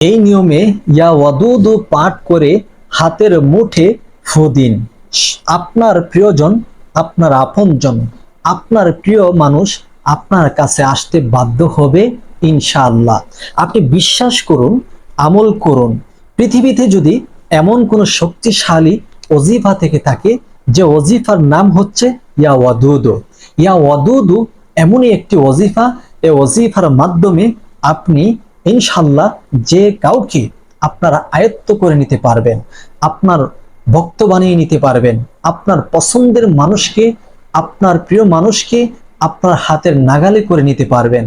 এই নিয়মে ইয়া ওয়াদুদু পাঠ করে হাতের মুঠে ফু দিন। আপনার প্রিয়জন, আপনার আপনজন, আপনার প্রিয় মানুষ আপনার কাছে আসতে বাধ্য হবে ইনশাআল্লাহ। আপনি বিশ্বাস করুন, আমল করুন। পৃথিবীতে যদি এমন কোনো শক্তিশালী অজিফা থেকে থাকে, যে অজিফার নাম হচ্ছে ইয়া ওয়াদুদু। ইয়া ওয়াদুদু এমনই একটি অজিফা এই অজিফার মাধ্যমে আপনি ইনশাল্লাহ যে কাউকে আপনারা আয়ত্ত করে নিতে পারবেন, আপনার ভক্ত বানিয়ে নিতে পারবেন, আপনার পছন্দের মানুষকে, আপনার প্রিয় মানুষকে আপনার হাতের নাগালে করে নিতে পারবেন।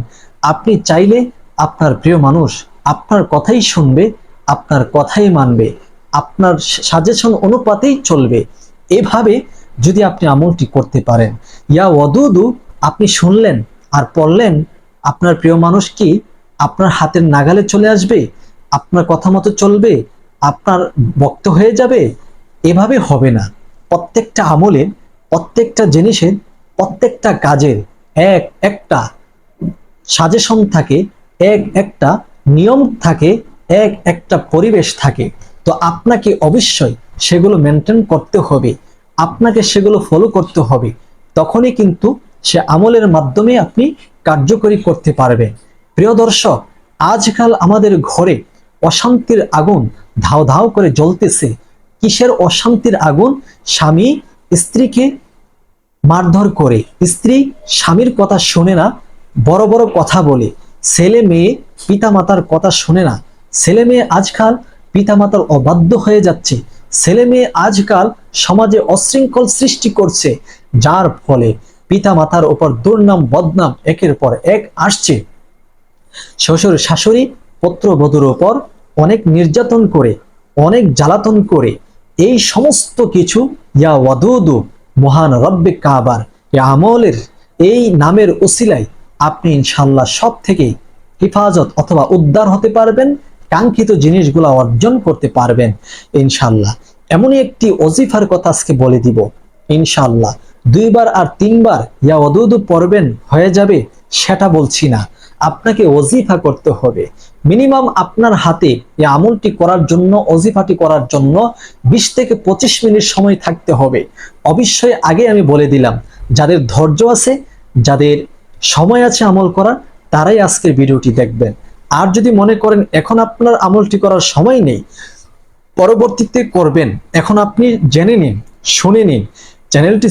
আপনি চাইলে আপনার প্রিয় মানুষ আপনার কথাই শুনবে, আপনার কথাই মানবে, আপনার সাজেশন অনুপাতেই চলবে। এভাবে যদি আপনি আমলটি করতে পারেন, ইয়া ওদুদু আপনি শুনলেন আর পড়লেন, আপনার প্রিয় মানুষ কি আপনার হাতের নাগালে চলে আসবে, আপনার কথা মতো চলবে, আপনার বক্ত হয়ে যাবে, এভাবে হবে না। প্রত্যেকটা আমলের, প্রত্যেকটা জিনিসের, প্রত্যেকটা কাজের এক একটা সাজেশন থাকে, এক একটা নিয়ম থাকে, এক একটা পরিবেশ থাকে। তো আপনাকে অবশ্যই সেগুলো মেনটেন করতে হবে, আপনাকে সেগুলো ফলো করতে হবে। তখনই কিন্তু সে আমলের মাধ্যমে আপনি কার্যকরী করতে পারবেন। প্রিয় দর্শক, আজকাল আমাদের ঘরে অশান্তির আগুন ধাও ধাও করে জ্বলতেছে। কিসের অশান্তির আগুন? স্বামী স্ত্রীকে মারধর করে। স্ত্রী স্বামীর কথা শোনে না, বড় বড় কথা বলে। ছেলে মেয়ে পিতামাতার কথা শোনে না। ছেলে মেয়ে আজকাল পিতামাতার অবাধ্য হয়ে যাচ্ছে। ছেলে মেয়ে আজকাল সমাজে অশৃঙ্খল সৃষ্টি করছে। যার ফলে পিতামাতার ওপর দুর্নাম, বদনাম একের পর এক আসছে। শ্বশুর শাশুড়ি পুত্রবধূর ওপর অনেক নির্যাতন করে, অনেক জ্বালাতন করে, এই সমস্ত কিছু ইয়া ওয়াদুদু, মহান রব্বে কাবার, এ আমলের এই নামের ওসিলায় আপনি ইনশাল্লাহ সব থেকে হিফাজত অথবা উদ্ধার হতে পারবেন, কাঙ্ক্ষিত জিনিসগুলো অর্জন করতে পারবেন ইনশাল্লাহ এমনই একটি অজিফার কথা আজকে বলে দিব ইনশাল্লাহ দুইবার আর তিনবার ইয়া ওদুদু পড়বেন, হয়ে যাবে, সেটা বলছি না। আপনাকে অজিফা করতে হবে। মিনিমাম আপনার হাতে এই আমলটি করার জন্য অজিফাটি করার জন্য বিশ থেকে পঁচিশ মিনিট সময় থাকতে হবে। অবশ্যই আগে আমি বলে দিলাম, যাদের ধৈর্য আছে, যাদের সময় আছে আমল করার, তারাই আজকের ভিডিওটি দেখবেন। আর যদি মনে করেন এখন আপনার আমলটি করার সময় নেই, পরবর্তীতে করবেন। এখন আপনি জেনে নিন, শুনে নিন, চ্যানেলটি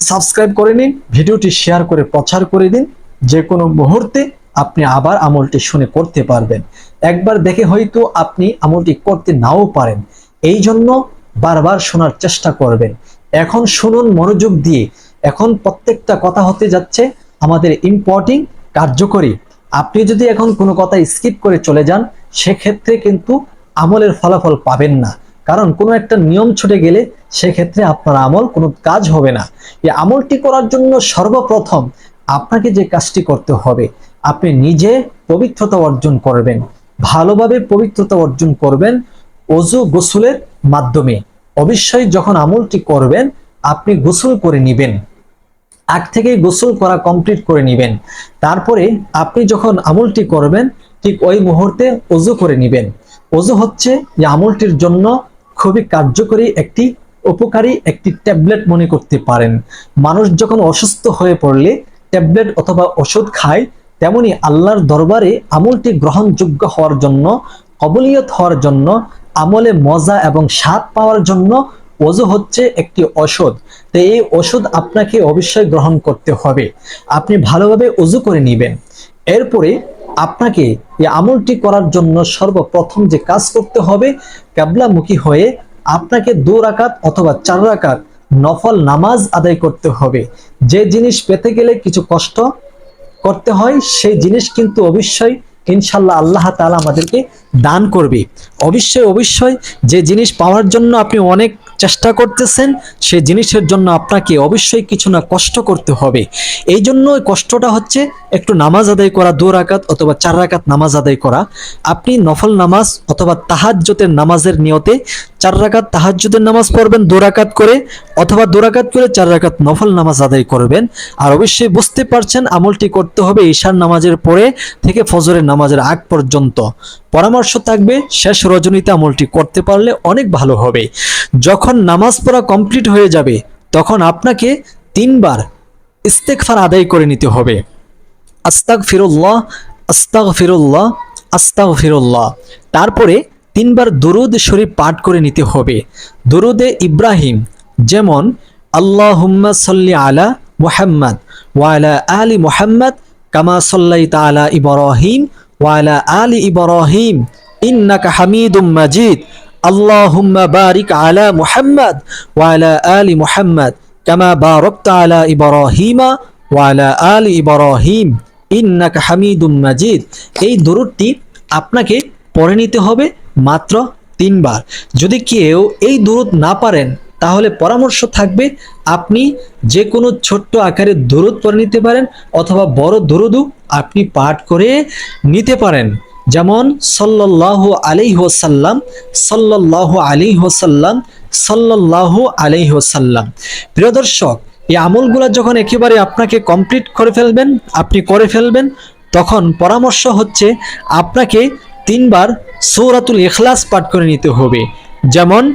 সাবস্ক্রাইব করে নিন, ভিডিওটি শেয়ার করে প্রচার করে দিন। যে কোনো মুহূর্তে আপনি আবার আমলটি শুনে করতে পারবেন। একবার দেখে হয়তো আপনি আমলটি করতে নাও পারেন। এই জন্য বারবার শোনার চেষ্টা করবেন। এখন শুনুন মনোযোগ দিয়ে। এখন প্রত্যেকটা কথা হতে যাচ্ছে আমাদের ইম্পর্টিং কার্যকরী। আপনি যদি এখন কোনো কথা স্কিপ করে চলে যান, সেক্ষেত্রে কিন্তু আমলের ফলাফল পাবেন না। কারণ কোনো একটা নিয়ম ছুটে গেলে সেক্ষেত্রে আপনার আমল কোনো কাজ হবে না। এই আমলটি করার জন্য সর্বপ্রথম আপনাকে যে কাজটি করতে হবে আপনি নিজে পবিত্রতা অর্জন করবেন, ভালোভাবে পবিত্রতা অর্জন করবেন অজু গোসলের মাধ্যমে। অবশ্যই যখন আমলটি করবেন, আপনি গোসল করে নেবেন। আগ থেকে গোসল করা কমপ্লিট করে নেবেন। তারপরে আপনি যখন আমলটি করবেন, ঠিক ওই মুহূর্তে অজু করে নেবেন। অজু হচ্ছে যে আমলটির জন্য খুবই কার্যকরী একটি উপকারী একটি ট্যাবলেট মনে করতে পারেন। মানুষ যখন অসুস্থ হয়ে পড়লে ট্যাবলেট অথবা ওষুধ খায় তেমনি আল্লাহর দরবারে আমলটি গ্রহণযোগ্য হওয়ার জন্য, কবলিয়ত হওয়ার জন্য, আমলে মজা এবং স্বাদ পাওয়ার জন্য ওজু হচ্ছে একটি ওষুধ তো এই ওষুধ আপনাকে অবশ্যই গ্রহণ করতে হবে। আপনি ভালোভাবে উজু করে নেবেন। এরপরে আপনাকে এই আমলটি করার জন্য সর্বপ্রথম যে কাজ করতে হবে ক্যাবলামুখী হয়ে আপনাকে দু রাকাত অথবা চার রাকাত নফল নামাজ আদায় করতে হবে। যে জিনিস পেতে গেলে কিছু কষ্ট করতে হয় সেই জিনিস কিন্তু অবশ্যই ইনশাল্লাহ আল্লাহ তালা আমাদেরকে দান করবে। অবশ্যই অবশ্যই যে জিনিস পাওয়ার জন্য আপনি অনেক চেষ্টা করতেছেন সেই জিনিসের জন্য আপনাকে অবশ্যই কিছু না কষ্ট করতে হবে। এই জন্য কষ্টটা হচ্ছে একটু নামাজ আদায় করা, দু রাকাত অথবা চার রাকাত নামাজ আদায় করা। আপনি নফল নামাজ অথবা তাহাজ্জতের নামাজের নিয়তে চার রাকাত তাহাজ্জুদের নামাজ পড়বেন, দু রাকাত করে অথবা দু রাকাত করে চার রাকাত নফল নামাজ আদায় করবেন। আর অবশ্যই বুঝতে পারছেন আমলটি করতে হবে ঈশার নামাজের পরে থেকে ফজরের নামাজের আগ পর্যন্ত। পরামর্শ থাকবে, শেষ রজনীতে আমলটি করতে পারলে অনেক ভালো হবে। যখন নামাজ পড়া কমপ্লিট হয়ে যাবে, তখন আপনাকে তিনবার ইস্তেকফার আদায় করে নিতে হবে। আস্তাক ফিরুল্লাহ আস্তাক ফিরুল্লাহ আস্তাক ফিরুল্লাহ তারপরে তিনবার দরুদ শরীফ পাঠ করে নিতে হবে। দরুদে ইব্রাহিম, যেমন আল্লাহ আল্লাহুম্মা সাল্লি আলা মুহাম্মদ ওয়ালা আলী মুহাম্মদ কামা সাল্লাই তালা ইব্রাহিম ওয়ালা আলি ইব্রাহিম, ইন্নাকা হামিদুম মাজিদ। আল্লাহুম্মা বারিক আলা মুহাম্মদ, ওয়ালা আলি মুহাম্মদ, কামা বারাকতা আলা ইব্রাহিমা, ওয়ালা আলি ইব্রাহিম, ইন্নাকা হামিদুম মাজিদ। এই দরুদটি আপনাকে পড়ে নিতে হবে মাত্র তিনবার। যদি কেউ এই দরুদ না পারেন তাহলে পরামর্শ থাকবে আপনি যে কোনো ছোট্ট আকারের দরুদ পড়ে নিতে পারেন অথবা বড় দরুদও আপনি পাঠ করে নিতে পারেন। যেমন সাল্লাল্লাহু আলাইহি হোসাল্লাম সাল্লাল্লাহু আলাইহি ওয়াসাল্লাম, সাল্লাল্লাহু আলাইহি ওয়াসাল্লাম। প্রিয় দর্শক, এই আমলগুলো যখন একেবারে আপনাকে কমপ্লিট করে ফেলবেন, আপনি করে ফেলবেন, তখন পরামর্শ হচ্ছে আপনাকে তিনবার সৌরাতুল এখলাস পাঠ করে নিতে হবে। যেমন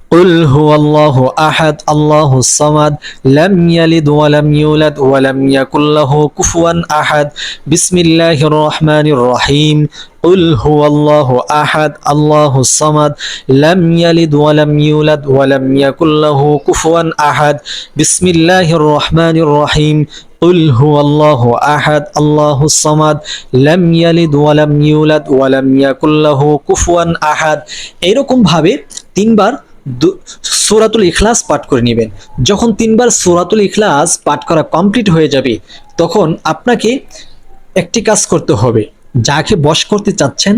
قل هو الله أحد الله الصمد لم يلد ولم يولد ولم يكن له كفوا أحد بسم الله الرحمن الرحيم قل هو الله أحد الله الصمد لم يلد ولم يولد ولم يكن له كفوا أحد بسم الله الرحمن الرحيم قل هو الله أحد الله الصمد لم يلد ولم يولد ولم يكن له كفوا أحد এরকম ভাবে তিনবার দু- সূরাতুল ইখলাস পাঠ করে নেবেন। যখন তিনবার সূরাতুল ইখলাস পাঠ করা কমপ্লিট হয়ে যাবে, তখন আপনাকে একটি কাজ করতে হবে। যাকে বশ করতে চাচ্ছেন,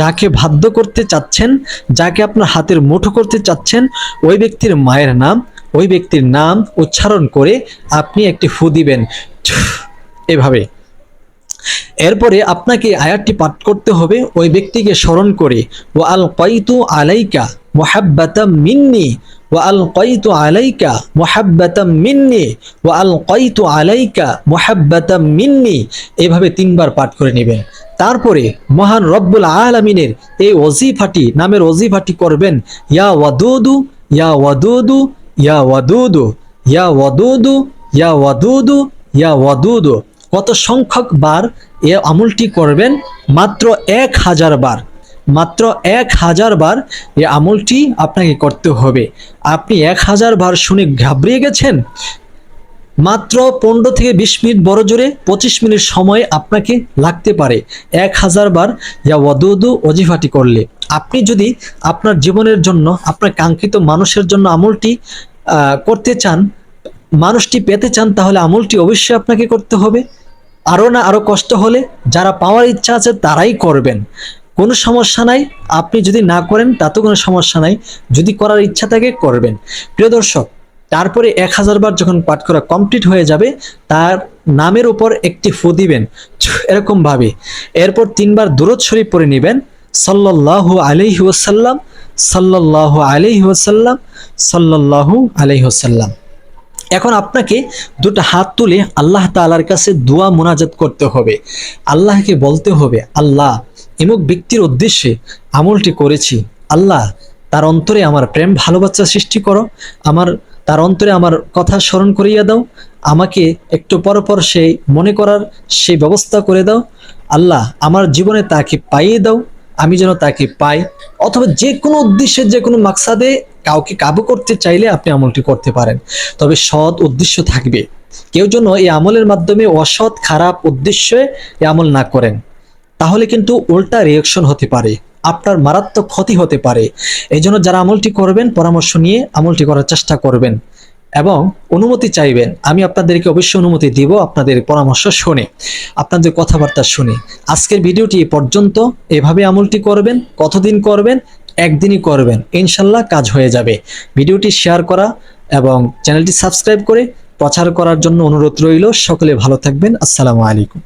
যাকে বাধ্য করতে চাচ্ছেন, যাকে আপনার হাতের মুঠো করতে চাচ্ছেন, ওই ব্যক্তির মায়ের নাম, ওই ব্যক্তির নাম উচ্চারণ করে আপনি একটি ফু দিবেন। এভাবে। এরপরে আপনাকে আয়াতটি পাঠ করতে হবে, ওই ব্যক্তিকে স্মরণ করে ও আল কয়তু আলাইকা মোহাব্বাতাম মিন্নি ও আল কয়তু আলাইকা মোহাব্বাতাম মিন্নি ও আল কয়তু আলাইকা মোহাব্বাতাম মিন্নি। এভাবে তিনবার পাঠ করে নেবেন। তারপরে মহান রব্বুল আলামিনের এই ওজিফাটি নামের ওজিফাটি করবেন, ইয়া ওয়াদুদু ইয়া ওয়াদুদু ইয়া ওয়াদুদু ইয়া ওয়াদুদু ইয়া ওয়াদুদু ইয়া ওয়াদুদু। কত সংখ্যক বার এ আমলটি করবেন? মাত্র এক হাজার বার। মাত্র এক হাজার বার এ আমলটি আপনাকে করতে হবে। আপনি এক হাজার বার শুনে ঘাবড়িয়ে গেছেন? মাত্র পনেরো থেকে বিশ মিনিট বড় জোরে পঁচিশ মিনিট সময় আপনাকে লাগতে পারে। এক হাজার বার ইয়া ওয়াদুদু অজিফাটি করলে। আপনি যদি আপনার জীবনের জন্য, আপনার কাঙ্ক্ষিত মানুষের জন্য আমলটি করতে চান, মানুষটি পেতে চান, তাহলে আমলটি অবশ্যই আপনাকে করতে হবে। আরও না আরও কষ্ট হলে যারা পাওয়ার ইচ্ছা আছে তারাই করবেন। কোনো সমস্যা নাই, আপনি যদি না করেন তাতেও কোনো সমস্যা নাই, যদি করার ইচ্ছা থাকে করবেন। প্রিয় দর্শক, তারপরে এক হাজার বার যখন পাঠ করা কমপ্লিট হয়ে যাবে, তার নামের উপর একটি ফু দিবেন। এরকম ভাবে। এরপর তিনবার দূরত শরীফ পড়ে নেবেন। সাল্লাল্লাহু আলাইহি ওয়াসাল্লাম, সাল্লাল্লাহু আলাইহি ওয়াসাল্লাম, সাল্লাল্লাহু আলাইহি ওয়াসাল্লাম। এখন আপনাকে দুটো হাত তুলে আল্লাহ তাআলার কাছে দোয়া মোনাজাত করতে হবে। আল্লাহকে বলতে হবে, আল্লাহ এমুক ব্যক্তির উদ্দেশ্যে আমলটি করেছি। আল্লাহ, তার অন্তরে আমার প্রেম ভালোবাসা সৃষ্টি করো। আমার, তার অন্তরে আমার কথা স্মরণ করিয়ে দাও। আমাকে একটু পর পর সেই মনে করার সেই ব্যবস্থা করে দাও। আল্লাহ, আমার জীবনে তাকে পাইয়ে দাও। আমি যেন তাকে পাই। অথবা যে কোনো উদ্দেশ্যে, যে কোনো মাকসাদে কাউকে কাবু করতে চাইলে আপনি আমলটি করতে পারেন। তবে সৎ উদ্দেশ্য থাকবে। কেউ যেন এই আমলের মাধ্যমে অসৎ, খারাপ উদ্দেশ্যে এই আমল না করেন। তাহলে কিন্তু উল্টা রিয়াকশন হতে পারে। আপনার মারাত্মক ক্ষতি হতে পারে। এই জন্য যারা আমলটি করবেন, পরামর্শ নিয়ে আমলটি করার চেষ্টা করবেন এবং অনুমতি চাইবেন। আমি আপনাদেরকে অবশ্যই অনুমতি দিব আপনাদের পরামর্শ শুনে, আপনাদের কথাবার্তা শুনে। আজকের ভিডিওটি এ পর্যন্ত। এভাবে আমলটি করবেন, কতদিন করবেন, একদিনই করবেন, ইনশাল্লাহ কাজ হয়ে যাবে। ভিডিওটি শেয়ার করা এবং চ্যানেলটি সাবস্ক্রাইব করে প্রচার করার জন্য অনুরোধ রইল। সকলে ভালো থাকবেন। আসসালামু আলাইকুম।